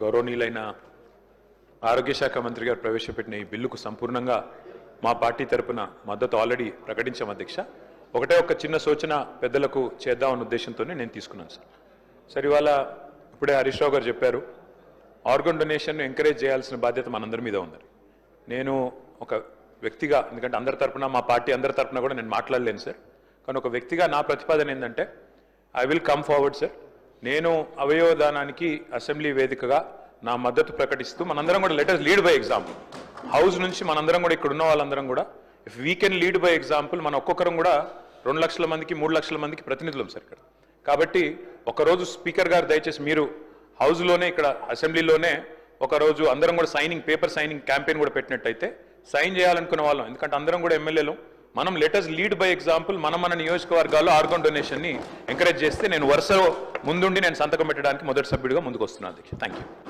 గౌరవనీయులైన ఆరోగ్య శాఖ మంత్రి గారు ప్రవేశపెట్టిన ఈ బిల్లుకు సంపూర్ణంగా మా పార్టీ తరపున మద్దతు ఆల్రెడీ ప్రకటించాం అధ్యక్ష. ఒకటే ఒక చిన్న సూచన పెద్దలకు చేద్దామన్న ఉద్దేశంతోనే నేను తీసుకున్నాను సార్. సార్ ఇవాళ ఇప్పుడే హరీష్ రావు గారు చెప్పారు ఆర్గన్ డొనేషన్ను ఎంకరేజ్ చేయాల్సిన బాధ్యత మనందరి మీద ఉంది. నేను ఒక వ్యక్తిగా ఎందుకంటే అందరి తరపున మా పార్టీ అందరి తరపున కూడా నేను మాట్లాడలేను సార్. కానీ ఒక వ్యక్తిగా నా ప్రతిపాదన ఏంటంటే I will come forward sir నేను అవయవదానానికి అసెంబ్లీ వేదికగా నా మద్దతు ప్రకటిస్తూ మనందరం కూడా letters lead by example. House నుంచి మనందరం కూడా ఇక్కడ ఉన్న వాళ్ళందరం కూడా if we can lead by example మన ఒక్కొక్కరం కూడా రెండు లక్షల మందికి మూడు లక్షల మందికి ప్రతినిధులం సార్ ఇక్కడ కాబట్టి ఒకరోజు స్పీకర్ గారు దయచేసి మీరు హౌస్లోనే ఇక్కడ అసెంబ్లీలోనే ఒకరోజు అందరం కూడా సైనింగ్ పేపర్ సైనింగ్ క్యాంపెయిన్ కూడా పెట్టినట్టయితే సైన్ చేయాలనుకునే వాళ్ళం. ఎందుకంటే అందరం కూడా ఎమ్మెల్యేలు. మనం లెటర్స్ లీడ్ బై ఎగ్జాంపుల్ మనం మన నియోజకవర్గాల్లో ఆర్గన్ డొనేషన్ని ఎంకరేజ్ చేస్తే నేను వరుస ముందుండి నేను సంతకం పెట్టడానికి మొదటి సభ్యుడిగా ముందుకు వస్తున్నాను అధ్యక్ష. Thank you